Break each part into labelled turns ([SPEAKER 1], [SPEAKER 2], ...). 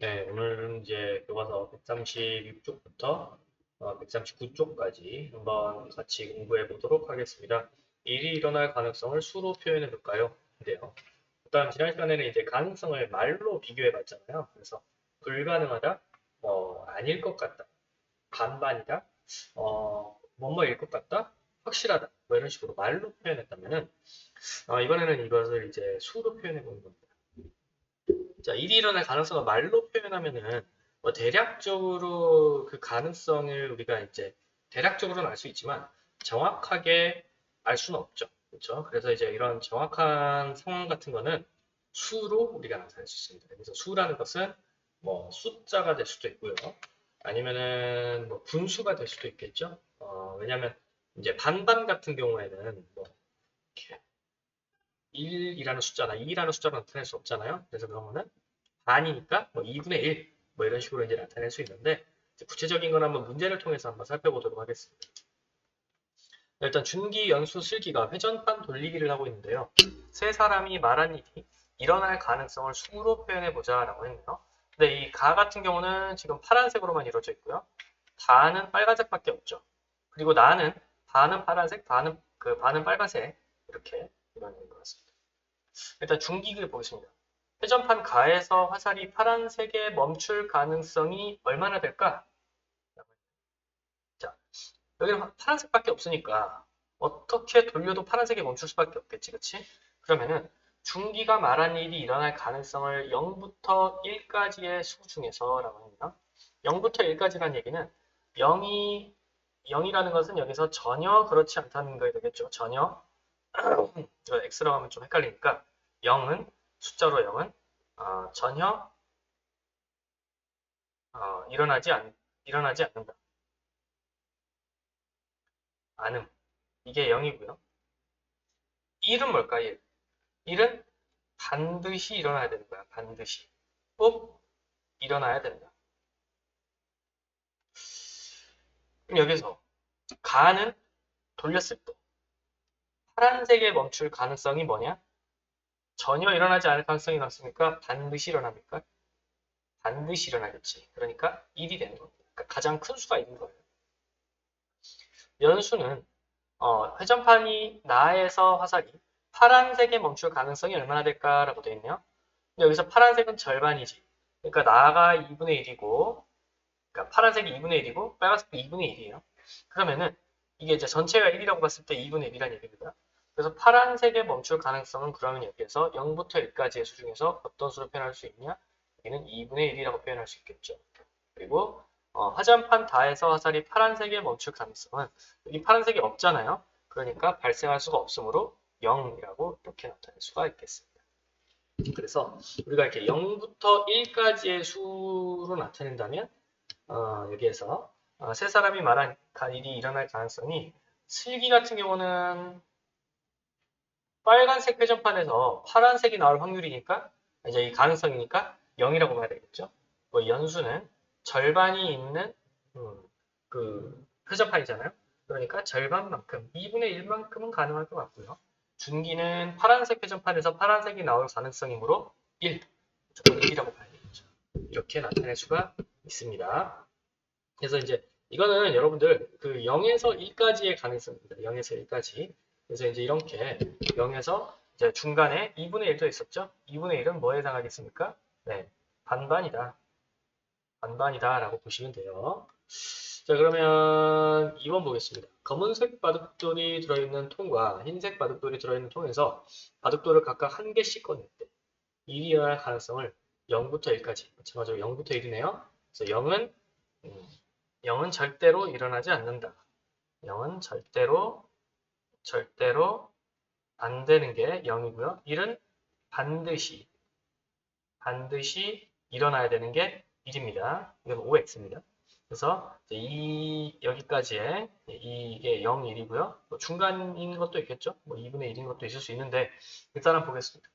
[SPEAKER 1] 네, 오늘은 이제 교과서 136쪽부터 139쪽까지 한번 같이 공부해 보도록 하겠습니다. 일이 일어날 가능성을 수로 표현해 볼까요? 인데요. 일단 지난 시간에는 이제 가능성을 말로 비교해 봤잖아요. 그래서 불가능하다, 뭐 아닐 것 같다, 반반이다, 어, 뭐뭐일 것 같다, 확실하다, 뭐 이런 식으로 말로 표현했다면은 어, 이번에는 이것을 이제 수로 표현해 보는 겁니다. 자, 일이 일어날 가능성을 말로 표현하면은 뭐 대략적으로 그 가능성을 우리가 이제 대략적으로는 알 수 있지만 정확하게 알 수는 없죠. 그렇죠? 그래서 이제 이런 정확한 상황 같은 거는 수로 우리가 나타낼 수 있습니다. 그래서 수라는 것은 뭐 숫자가 될 수도 있고요. 아니면은 뭐 분수가 될 수도 있겠죠. 어, 왜냐하면 이제 반반 같은 경우에는 뭐 이렇게 1이라는 숫자나 2라는 숫자로 나타낼 수 없잖아요. 그래서 거는 반이니까 뭐 2분의 1, 뭐 이런 식으로 이제 나타낼 수 있는데 구체적인 건 한번 문제를 통해서 한번 살펴보도록 하겠습니다. 일단 준기, 연수, 슬기가 회전판 돌리기를 하고 있는데요. 세 사람이 말한 일이 일어날 가능성을 수로 표현해 보자 라고 했네요. 근데 이 가 같은 경우는 지금 파란색으로만 이루어져 있고요. 다는 빨간색밖에 없죠. 그리고 나는 반은 파란색, 반은 그 반은 빨간색 이렇게 이루어진 것 같습니다. 일단 중기를 보겠습니다. 회전판 가에서 화살이 파란색에 멈출 가능성이 얼마나 될까? 자, 여기는 파란색밖에 없으니까 어떻게 돌려도 파란색에 멈출 수밖에 없겠지, 그치? 그러면은 중기가 말한 일이 일어날 가능성을 0부터 1까지의 수 중에서 라고 합니다. 0부터 1까지라는 얘기는 0이 0이라는 것은 여기서 전혀 그렇지 않다는 거에 되겠죠. 전혀 x라고 하면 좀 헷갈리니까 0은 숫자로 0은 어, 전혀 어, 일어나지 않 일어나지 않는다. 않음. 이게 0이고요. 1은 뭘까? 1. 1은 반드시 일어나야 되는 거야. 반드시. 꼭 일어나야 된다. 그럼 여기서 가는 돌렸을 때 파란색에 멈출 가능성이 뭐냐? 전혀 일어나지 않을 가능성이 낮습니까? 반드시 일어납니까? 반드시 일어나겠지. 그러니까 1이 되는 겁니다. 그러니까 가장 큰 수가 있는 거예요. 연수는 어, 회전판이 나에서 화살이 파란색에 멈출 가능성이 얼마나 될까라고 되어 있네요. 근데 여기서 파란색은 절반이지. 그러니까 나가 2분의 1이고, 그러니까 파란색이 2분의 1이고, 빨간색도 2분의 1이에요. 그러면은 이게 이제 전체가 1이라고 봤을 때 2분의 1이라는 얘기입니다. 그래서 파란색에 멈출 가능성은 그러면 여기에서 0부터 1까지의 수 중에서 어떤 수로 표현할 수 있냐? 여기는 2분의 1이라고 표현할 수 있겠죠. 그리고 어, 화장판 다에서 화살이 파란색에 멈출 가능성은 여기 파란색이 없잖아요. 그러니까 발생할 수가 없으므로 0이라고 이렇게 나타낼 수가 있겠습니다. 그래서 우리가 이렇게 0부터 1까지의 수로 나타낸다면 어, 여기에서 어, 세 사람이 말한 일이 일어날 가능성이 슬기 같은 경우는 빨간색 회전판에서 파란색이 나올 확률이니까 이제 이 가능성이니까 0이라고 봐야 되겠죠. 뭐 연수는 절반이 있는 음, 그 회전판이잖아요. 그러니까 절반만큼 2분의 1만큼은 가능할 것 같고요. 준기는 파란색 회전판에서 파란색이 나올 가능성이므로 1, 무조건 1이라고 봐야 되겠죠. 이렇게 나타낼 수가 있습니다. 그래서 이제 이거는 여러분들 그 0에서 1까지의 가능성입니다. 0에서 1까지. 그래서 이제 이렇게 0에서 이제 중간에 2분의 1도 있었죠. 2분의 1은 뭐에 해당하겠습니까? 네, 반반이다. 반반이다 라고 보시면 돼요. 자 그러면 2번 보겠습니다. 검은색 바둑돌이 들어있는 통과 흰색 바둑돌이 들어있는 통에서 바둑돌을 각각 한 개씩 꺼낼 때 일이 일어날 가능성을 0부터 1까지 마찬가지로 0부터 1이네요. 그래서 0은 음, 0은 절대로 일어나지 않는다. 0은 절대로 절대로 안 되는 게 0이고요. 1은 반드시 반드시 일어나야 되는 게 1입니다. 이건 5x입니다. 그래서 이 여기까지의 이게 0, 1이고요. 뭐 중간인 것도 있겠죠. 뭐 2분의 1인 것도 있을 수 있는데 일단 은 보겠습니다.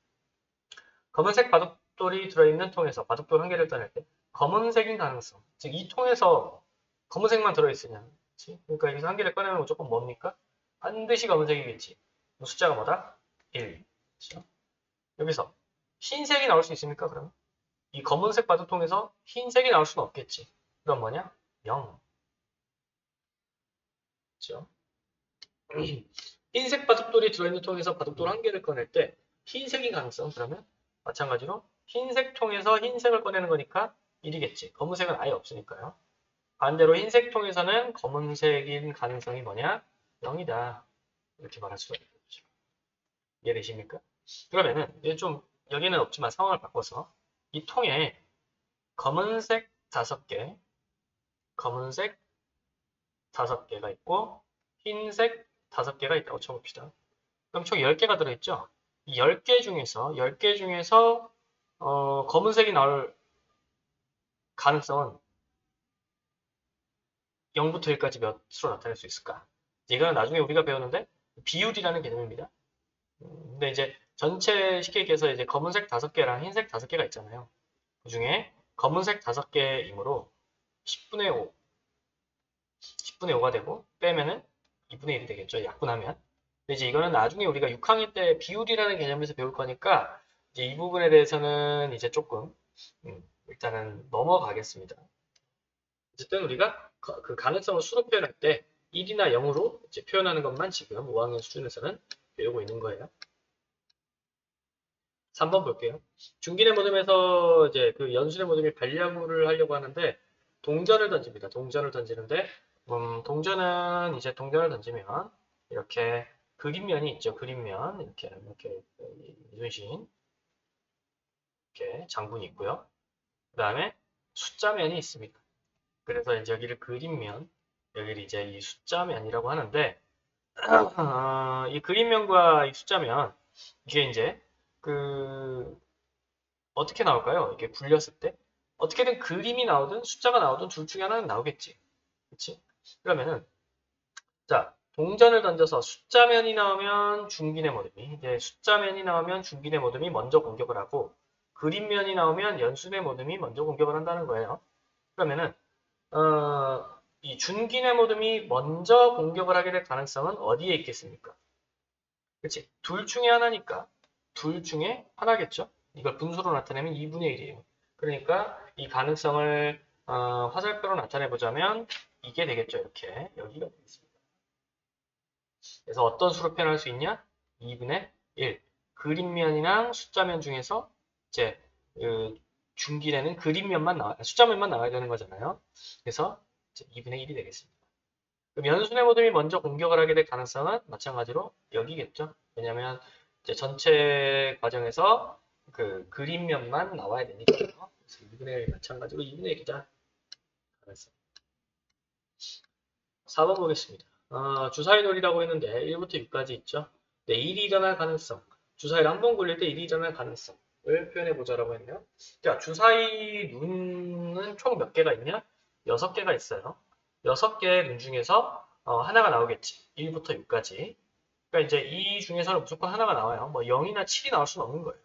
[SPEAKER 1] 검은색 바둑돌이 들어있는 통에서 바둑돌 한 개를 떠낼 때 검은색인 가능성, 즉 이 통에서 검은색만 들어있으냐? 그러니까 여기서 한 개를 꺼내면 무조건 뭡니까? 반드시 검은색이겠지. 숫자가 뭐다? 1. 그렇죠? 여기서 흰색이 나올 수 있습니까? 그러면 이 검은색 바둑통에서 흰색이 나올 수는 없겠지. 그럼 뭐냐? 0. 그렇죠? 흰색 바둑돌이 들어있는 통에서 바둑돌 한 개를 꺼낼 때 흰색인 가능성 그러면 마찬가지로 흰색 통에서 흰색을 꺼내는 거니까 1이겠지. 검은색은 아예 없으니까요. 반대로 흰색 통에서는 검은색인 가능성이 뭐냐? 0이다. 이렇게 말할 수가 있는 거죠. 이해되십니까? 그러면은 이제 좀 여기는 없지만 상황을 바꿔서 이 통에 검은색 다섯 개, 검은색 다섯 개가 있고 흰색 다섯 개가 있다고 쳐봅시다. 그럼 총 10개가 들어있죠? 이 10개 중에서 10개 중에서 어, 검은색이 나올 가능성은 0부터 1까지 몇으로 나타낼 수 있을까? 이거는 나중에 우리가 배우는데 비율이라는 개념입니다. 음, 근데 이제 전체 쉽게 얘기해서 이제 검은색 5개랑 흰색 5개가 있잖아요. 그 중에 검은색 5개이므로 10분의 5, 10분의 5가 되고 빼면은 2분의 1이 되겠죠. 약분하면. 근데 이제 이거는 나중에 우리가 6학년 때 비율이라는 개념에서 배울 거니까 이제 이 부분에 대해서는 이제 조금 음, 일단은 넘어가겠습니다. 어쨌든 우리가 거- 그 가능성을 수로 표현할 때 1이나 0으로 이제 표현하는 것만 지금 5학년 수준에서는 배우고 있는 거예요. 3번 볼게요. 중기의 모듬에서 이제 그 연순의 모듬이 발야구를 하려고 하는데 동전을 던집니다. 동전을 던지는데 음, 동전은 이제 동전을 던지면 이렇게 그림면이 있죠. 그림면 이렇게 이렇게 이순신 이렇게 장군이 있고요. 그 다음에 숫자면이 있습니다. 그래서 이제 여기를 그림면 여기를 이제 이 숫자면이라고 하는데 어, 이 그림면과 이 숫자면 이게 이제 그 어떻게 나올까요? 이렇게 굴렸을 때 어떻게든 그림이 나오든 숫자가 나오든 둘 중에 하나는 나오겠지. 그치? 그러면은 자 동전을 던져서 숫자면이 나오면 중긴의 모듬이 이제 숫자면이 나오면 중긴의 모듬이 먼저 공격을 하고 그림면이 나오면 연순의 모듬이 먼저 공격을 한다는 거예요. 그러면은 어, 이 준긴의 모듬이 먼저 공격을 하게 될 가능성은 어디에 있겠습니까? 그치? 둘 중에 하나니까 둘 중에 하나겠죠? 이걸 분수로 나타내면 2분의 1이에요. 그러니까 이 가능성을 어, 화살표로 나타내 보자면 이게 되겠죠. 이렇게 여기가 되겠습니다. 그래서 어떤 수로 표현할 수 있냐? 2분의 1. 그림면이랑 숫자면 중에서 이제 그 중길에는 그림면만 나와 숫자면만 나와야 되는 거잖아요. 그래서 2분의 1이 되겠습니다. 그럼 연순의 모듬이 먼저 공격을 하게 될 가능성은 마찬가지로 여기겠죠. 왜냐하면 전체 과정에서 그 그림면만 나와야 되니까요. 그래서 2분의 1 마찬가지로 2분의 1이다. 가능성. 4번 보겠습니다. 어, 주사위 놀이라고 했는데 1부터 6까지 있죠. 네, 1이 일어날 가능성. 주사위를 한 번 굴릴 때 1이 일어날 가능성을 표현해 보자라고 했네요. 자, 주사위 눈은 총 몇 개가 있냐? 6개가 있어요. 6개의 눈 중에서 어, 하나가 나오겠지. 1부터 6까지. 그러니까 이제 이 중에서는 무조건 하나가 나와요. 뭐 0이나 7이 나올 수는 없는 거예요.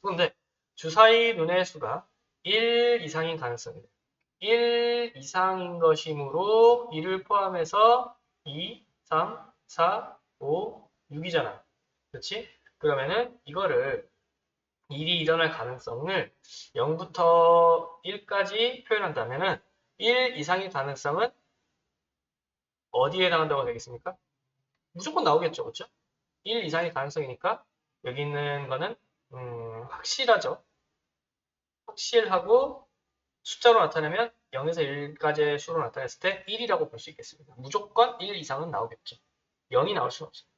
[SPEAKER 1] 그런데 주사위 눈의 수가 1 이상인 가능성이에요. 1 이상인 것이므로 1을 포함해서 2, 3, 4, 5, 6이잖아. 그렇지? 그러면은 이거를 1이 일어날 가능성을 0부터 1까지 표현한다면은 1 이상의 가능성은 어디에 해당한다고 되겠습니까? 무조건 나오겠죠. 그렇죠? 1 이상의 가능성이니까 여기 있는 거는 음, 확실하죠. 확실하고 숫자로 나타내면 0에서 1까지의 수로 나타냈을 때 1이라고 볼 수 있겠습니다. 무조건 1 이상은 나오겠죠. 0이 나올 수는 없습니다.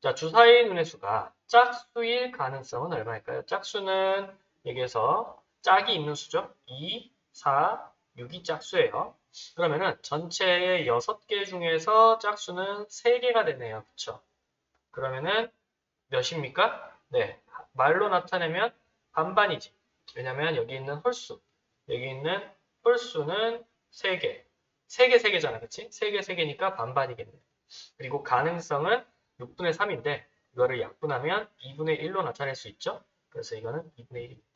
[SPEAKER 1] 자, 주사위 눈의 수가 짝수일 가능성은 얼마일까요? 짝수는 여기에서 짝이 있는 수죠. 2, 4, 6이 짝수예요. 그러면은 전체의 6개 중에서 짝수는 3개가 되네요. 그쵸? 그러면은 몇입니까? 네. 말로 나타내면 반반이지. 왜냐면 여기 있는 홀수, 여기 있는 홀수는 3개. 3개, 3개잖아. 그치? 3개, 3개니까 반반이겠네. 그리고 가능성은 6분의 3인데 이거를 약분하면 2분의 1로 나타낼 수 있죠. 그래서 이거는 2분의 1입니다.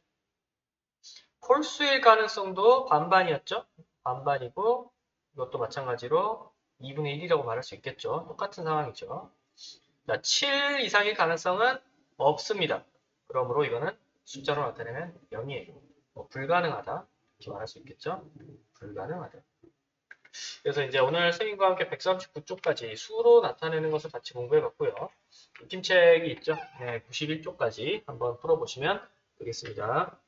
[SPEAKER 1] 홀수일 가능성도 반반이었죠. 반반이고 이것도 마찬가지로 2분의 1이라고 말할 수 있겠죠. 똑같은 상황이죠. 자, 7 이상의 가능성은 없습니다. 그러므로 이거는 숫자로 나타내면 0이에요. 뭐 불가능하다 이렇게 말할 수 있겠죠. 불가능하다. 그래서 이제 오늘 선생님과 함께 139쪽까지 수로 나타내는 것을 같이 공부해봤고요. 팀책이 있죠. 네, 91쪽까지 한번 풀어보시면 되겠습니다.